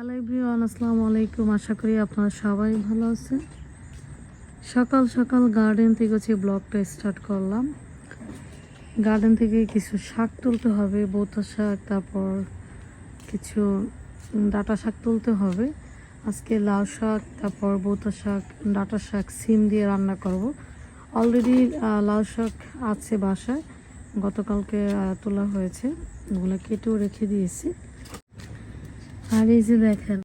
Hello everyone, আসসালামু আলাইকুম। আশা করি আপনারা সবাই ভালো আছেন। সকাল সকাল গার্ডেন থেকে হচ্ছে ব্লগটা স্টার্ট করলাম গার্ডেন থেকে কিছু শাক তুলতে হবে, বৌতা শাক, তারপর কিছু ডাটা শাক তুলতে হবে। আজকে লাউ শাক, তারপর বৌতা শাক, ডাটা শাক, সিম দিয়ে রান্না করব। অলরেডি লাউ শাক আছে বাসায়, গতকালকে তোলা হয়েছে। ওগুলো কেটেও রেখে দিয়েছি। আর এই যে দেখেন,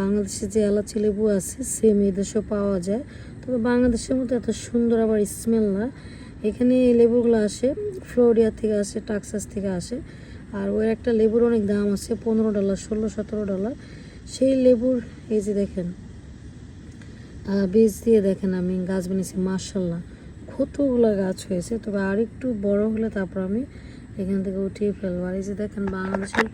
বাংলাদেশে যে এলাচি লেবু আছে সেম এই দেশেও পাওয়া যায়। তবে বাংলাদেশের মতো এত সুন্দর আবার স্মেল না। এখানে এই লেবুগুলো আসে ফ্লোরিয়া থেকে আসে, টাক্সাস থেকে আসে। আর ওর একটা লেবুর অনেক দাম আছে, পনেরো ডলার, ষোলো, সতেরো ডলার। সেই লেবুর, এই যে দেখেন বীজ দিয়ে দেখেন আমি, গাছ বানিয়েছি মার্শাল্লাহ কতগুলো গাছ হয়েছে, তবে আর একটু বড় হলে তারপর আমি এখান থেকে উঠিয়ে ফেলব। আর এই যে দেখেন, বাংলাদেশের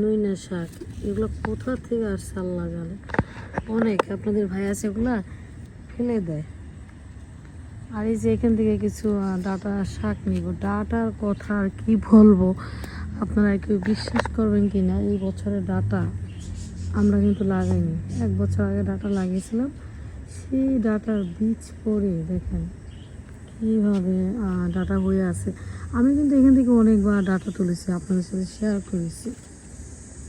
নইনা শাক, এগুলো কোথা থেকে আসছে আল্লাহ জানে অনেক, আপনাদের ভাই আছে এগুলা ফেলে দেয়। আর এই যে এখান থেকে কিছু ডাটা শাক নিব। ডাটার কথা আর কি বলব? আপনারা কেউ বিশ্বাস করবেন কি না এই বছরের ডাটা আমরা কিন্তু লাগাইনি। এক বছর আগে ডাটা লাগিয়েছিলাম, সেই ডাটার বীজ পরে দেখেন কীভাবে ডাটা হয়ে আছে। আমি কিন্তু এখান থেকে অনেকবার ডাটা তুলেছি, আপনাদের সাথে শেয়ার করেছি।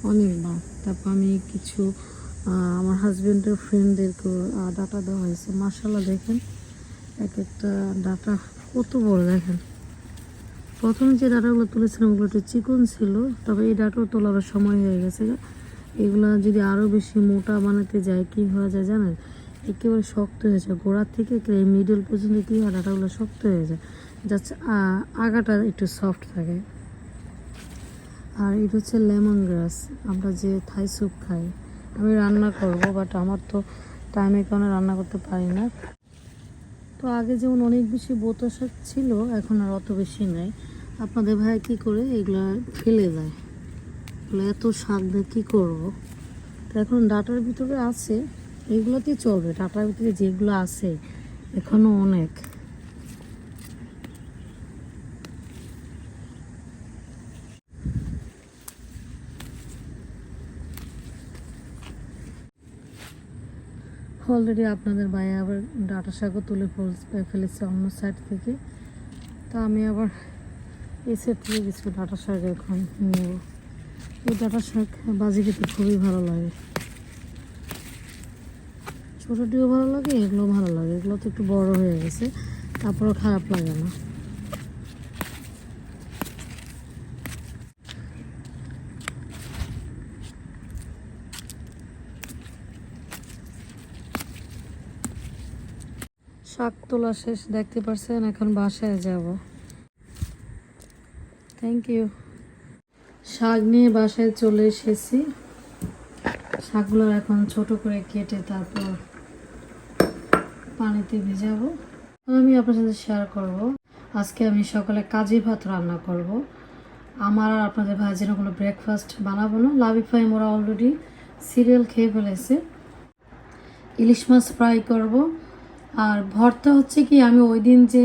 অনেকবার তারপর আমি কিছু আমার হাজব্যান্ডের ফ্রেন্ডদেরকেও ডাটা দেওয়া হয়েছে। মার্শাল্লাহ দেখেন, এক একটা ডাটা কত বড় দেখেন। প্রথমে যে ডাটাগুলো তুলেছিলাম, ওগুলো একটু চিকন ছিল, তবে এই ডাটাও তোলার সময় হয়ে গেছে এগুলো যদি আরও বেশি মোটা বানাতে যায়, কি হয়ে যায় জানেন? একেবারে শক্ত হয়ে যায়। গোড়ার থেকে মিডল পর্যন্ত কী হয় ডাটাগুলো শক্ত হয়ে যায়। যাচ্ছে আগাটা একটু সফট থাকে। আর এটা হচ্ছে লেমন গ্রাস। আমরা যে থাই স্যুপ খাই, আমি রান্না করব বাট আমার তো টাইমের কারণে রান্না করতে পারি না। তো আগে যেমন অনেক বেশি বোতো শাক ছিল, এখন আর অত বেশি নাই। আপনাদের ভাই কি করে? এগুলো ফেলে দেয়। এত শাক দিয়ে কী করব? তো এখন ডাটার ভিতরে আছে, এগুলোতেই চলবে। ডাটার ভিতরে যেগুলো আছে এখনও অনেক। অলরেডি আপনাদের ভাই আবার ডাটা শাকও তুলে ফেলেছি, ফেলেছে অন্য সাইড থেকে। তা আমি আবার এই সাইড থেকে কিছু ডাটা শাক এখন নেব। এই ডাটা শাক বাজি খেতে খুবই ভালো লাগে। ছোটোটিও ভালো লাগে, এগুলো ভালো লাগে। এগুলো তো একটু বড় হয়ে গেছে, তারপরেও খারাপ লাগে না। শাক তোলা শেষ, দেখতে পারছেন? এখন বাসায় যাব। থ্যাংক ইউ শাক নিয়ে বাসায় চলে এসেছি। শাকগুলো এখন ছোট করে কেটে তারপর পানিতে ভিজাবো। আমি আপনার সাথে শেয়ার করব। আজকে আমি সকালে কাজী ভাত রান্না করব। আমার আর আপনাদের ভাইজের কোনো ব্রেকফাস্ট বানাবো না। লাভিফাই মোরা অলরেডি সিরিয়াল খেয়ে ফেলেছে। ইলিশ মাছ ফ্রাই করব। আর ভর্তা হচ্ছে কি, আমি ওই দিন যে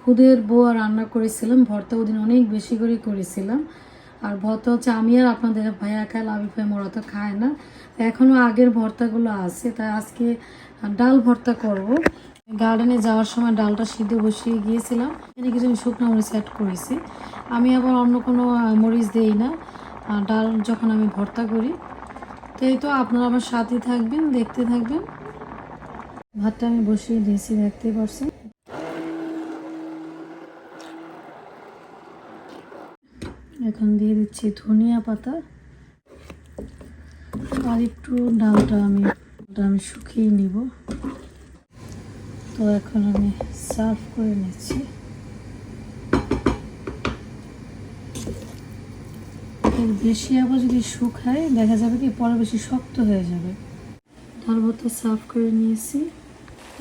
খুদের বোয়া রান্না করেছিলাম, ভর্তা ওই দিন অনেক বেশি করে করেছিলাম। আর ভর্তা হচ্ছে, আমি আর আপনাদের ভাইয়া খায় লাভিফাই মোরা তো খায় না। এখনও আগের ভর্তাগুলো আছে, তাই আজকে ডাল ভর্তা করব। গার্ডেনে যাওয়ার সময় ডালটা সিদ্ধ বসিয়ে গিয়েছিলাম, এখানে কিছু আমি শুকনো মরিচ অ্যাড করেছি। আমি আবার অন্য কোনো মরিচ দেই না ডাল যখন আমি ভর্তা করি। তো এই তো আপনারা আমার সাথে থাকবেন, দেখতে থাকবেন। ভাতটা আমি বসিয়ে দিয়েছি দেখতে পারছি এখন দিয়ে দিচ্ছি ধনিয়া পাতা আর একটু ডালটা আমি আমি শুকিয়ে নিব। তো এখন আমি সার্ভ করে নিচ্ছি। এর বেশি আবার যদি শুকায়, দেখা যাবে কি পরে বেশি শক্ত হয়ে যাবে। ডাল ভাতটা সার্ভ করে নিয়েছি।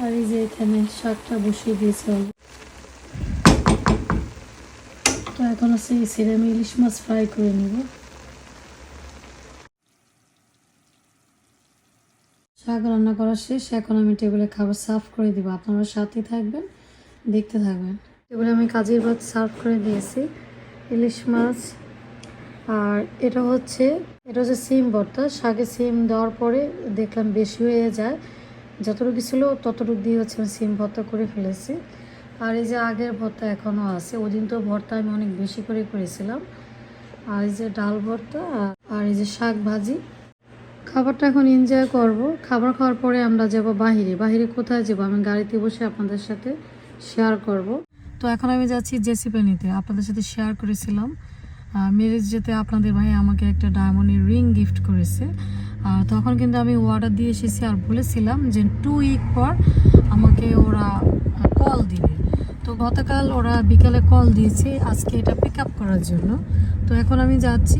আর এই যে এখানে শাকটা বসিয়ে দিয়েছে তো এখন আছে এই সেরে আমি ইলিশ মাছ ফ্রাই করে নিব। শাক রান্না করা শেষ। এখন আমি টেবিলে খাবার সার্ভ করে দিব। আপনারা সাথে থাকবেন, দেখতে থাকবেন। টেবিলে আমি কাজের ভাত সার্ভ করে দিয়েছি। ইলিশ মাছ আর এটা হচ্ছে এটা হচ্ছে সিম ভর্তা। শাকে সিম দেওয়ার পরে দেখলাম বেশি হয়ে যায়। যতটুকু ছিল ততটুকু দিয়ে হচ্ছে আমি সিম ভর্তা করে ফেলেছি। আর এই যে আগের ভর্তা এখনও আছে ওই দিন তো ভর্তা আমি অনেক বেশি করে করেছিলাম। আর এই যে ডাল ভর্তা আর- এই যে শাক ভাজি, খাবারটা এখন এনজয় করব। খাবার খাওয়ার পরে আমরা যাব বাহিরে। বাহিরে কোথায় যাব? আমি গাড়িতে বসে আপনাদের সাথে শেয়ার করব। তো এখন আমি যাচ্ছি জেসিপে নিতে আপনাদের সাথে শেয়ার করেছিলাম। ম্যারেজ যেতে আপনাদের ভাই আমাকে একটা ডায়মন্ডের রিং গিফট করেছে। তখন কিন্তু আমি অর্ডার দিয়ে এসেছি আর বলেছিলাম যে টু উইক পর আমাকে ওরা কল দিবে। তো গতকাল ওরা বিকালে কল দিয়েছে আজকে এটা পিক আপ করার জন্য। তো এখন আমি যাচ্ছি।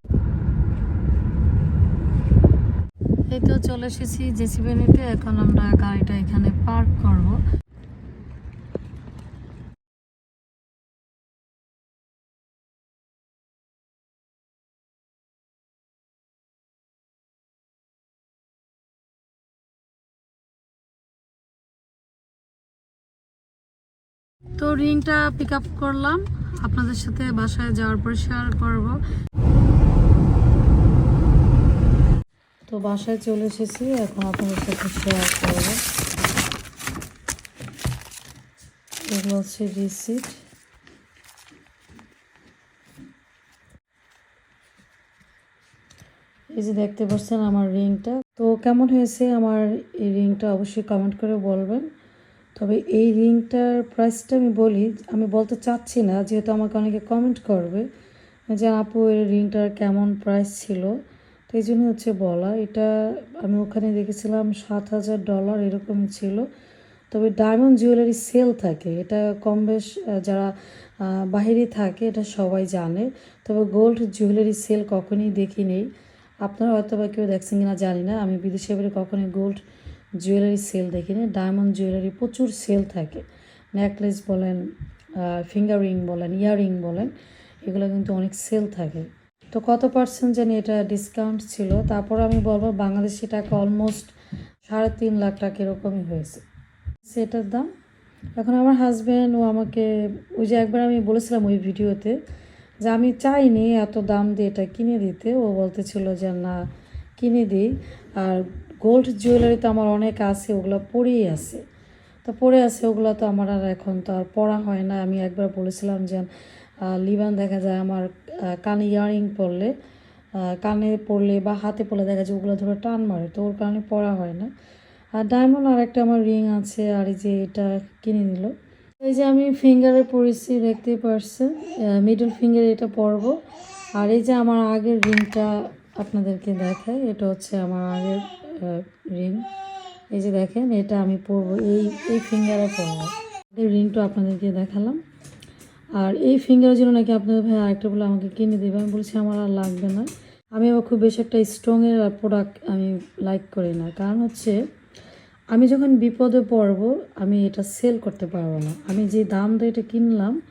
এই তো চলে এসেছি জেসিবি নিতে এখন আমরা গাড়িটা এখানে পার্ক করব। তো রিংটা পিক আপ করলাম। আপনাদের সাথে বাসায় যাওয়ার পর শেয়ার করব। তো বাসায় চলে এসেছি, এখন আপনাদের সাথে শেয়ার করব। এগুলো হচ্ছে রিসিট এই যে দেখতে পাচ্ছেন আমার রিংটা। তো কেমন হয়েছে আমার এই রিংটা অবশ্যই কমেন্ট করে বলবেন। তবে এই রিংটার প্রাইসটা আমি বলি, আমি বলতে চাচ্ছি না, যেহেতু আমাকে অনেকে কমেন্ট করবে যে আপু এই রিংটার কেমন প্রাইস ছিল? তো এই জন্য হচ্ছে বলা, এটা আমি ওখানে দেখেছিলাম সাত হাজার ডলার এরকমই ছিল। তবে ডায়মন্ড জুয়েলারি সেল থাকে, এটা কম বেশ যারা বাহিরে থাকে, এটা সবাই জানে। তবে গোল্ড জুয়েলারি সেল কখনই দেখি নেই আপনারা হয়তো বা কেউ দেখছেন কিনা জানি না, আমি বিদেশে বেরো কখনোই গোল্ড জুয়েলারি সেল দেখিনি ডায়মন্ড জুয়েলারি প্রচুর সেল থাকে। নেকলেস বলেন ফিঙ্গার রিং বলেন ইয়াররিং বলেন, এগুলো কিন্তু অনেক সেল থাকে। তো কত পার্সেন্ট জানি এটা ডিসকাউন্ট ছিল? তারপর আমি বলব বাংলাদেশি টাকা অলমোস্ট সাড়ে তিন লাখ টাকা এরকমই হয়েছে। সেটার দাম? এখন আমার হাজব্যান্ড ও আমাকে, ওই যে একবার আমি বলেছিলাম ওই ভিডিওতে যে আমি চাইনি এত দাম দিয়ে এটা কিনে দিতে। ও বলতেছিল যে না, কিনে দিই। আর গোল্ড জুয়েলারি তো আমার অনেক আছে, ওগুলো পরেই আছে। তো পরে আছে, ওগুলো তো আমার আর এখন তো আর পড়া হয় না। আমি একবার বলেছিলাম যে লিবান দেখা যায় আমার কানে ইয়ারিং পরলে কানে পরলে বা হাতে পরলে দেখা যায় ওগুলো ধরে টান মারে, তো ওর কারণে পড়া হয় না। আর ডায়মন্ড আর একটা আমার রিং আছে, আর এই যে এটা কিনে নিল। এই যে আমি ফিঙ্গারে পরেছি, দেখতেই পারছেন মিডল ফিঙ্গারে এটা পরবো। আর এই যে আমার আগের রিংটা আপনাদেরকে দেখায় এটা হচ্ছে আমার আগের রিং এই যে দেখেন, এটা আমি পরবো, এই এই ফিঙ্গারে পরবো। এই রিংটা আপনাদেরকে দেখালাম। আর এই ফিঙ্গারের জন্য নাকি আপনাদের ভাই আরেকটা বলে আমাকে কিনে দেবে। আমি বলছি, আমার আর লাগবে না। আমি আবার খুব বেশি একটা স্ট্রংয়ের প্রোডাক্ট আমি লাইক করি না। কারণ হচ্ছে, আমি যখন বিপদে পড়ব, আমি এটা সেল করতে পারব না। আমি যে দাম দিয়ে এটা কিনলাম,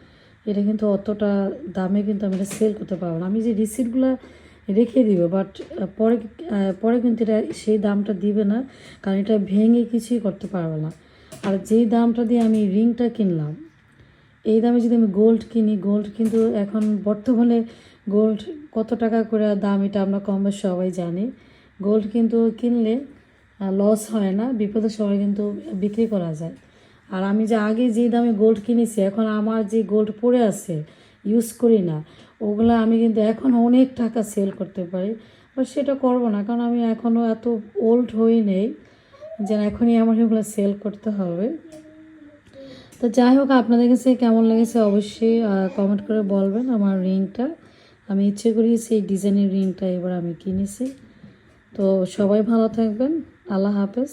এটা কিন্তু অতটা দামে কিন্তু আমি এটা সেল করতে পারব না। আমি যে রিসিটগুলো রেখে দিব বাট পরে পরে কিন্তু এটা সেই দামটা দিবে না, কারণ এটা ভেঙে কিছুই করতে পারবে না। আর যেই দামটা দিয়ে আমি রিংটা কিনলাম, এই দামে যদি আমি গোল্ড কিনি গোল্ড কিন্তু এখন বর্তমানে গোল্ড কত টাকা করে দাম এটা আমরা কম সবাই জানি। গোল্ড কিন্তু কিনলে লস হয় না বিপদের সময় কিন্তু বিক্রি করা যায়। আর আমি যে আগে যে দামে গোল্ড কিনেছি, এখন আমার যে গোল্ড পড়ে আছে ইউজ করি না। ওগুলো আমি কিন্তু এখন অনেক টাকা সেল করতে পারি বাট সেটা করব না, কারণ আমি এখনও এত ওল্ড হই নেই যে এখনই আমার এগুলো সেল করতে হবে। তো যাই হোক, আপনাদের কাছে কেমন লেগেছে অবশ্যই কমেন্ট করে বলবেন আমার রিংটা আমি ইচ্ছে করিয়েছি সেই ডিজাইনের রিংটা এবার আমি কিনেছি। তো সবাই ভালো থাকবেন, আল্লাহ হাফেজ।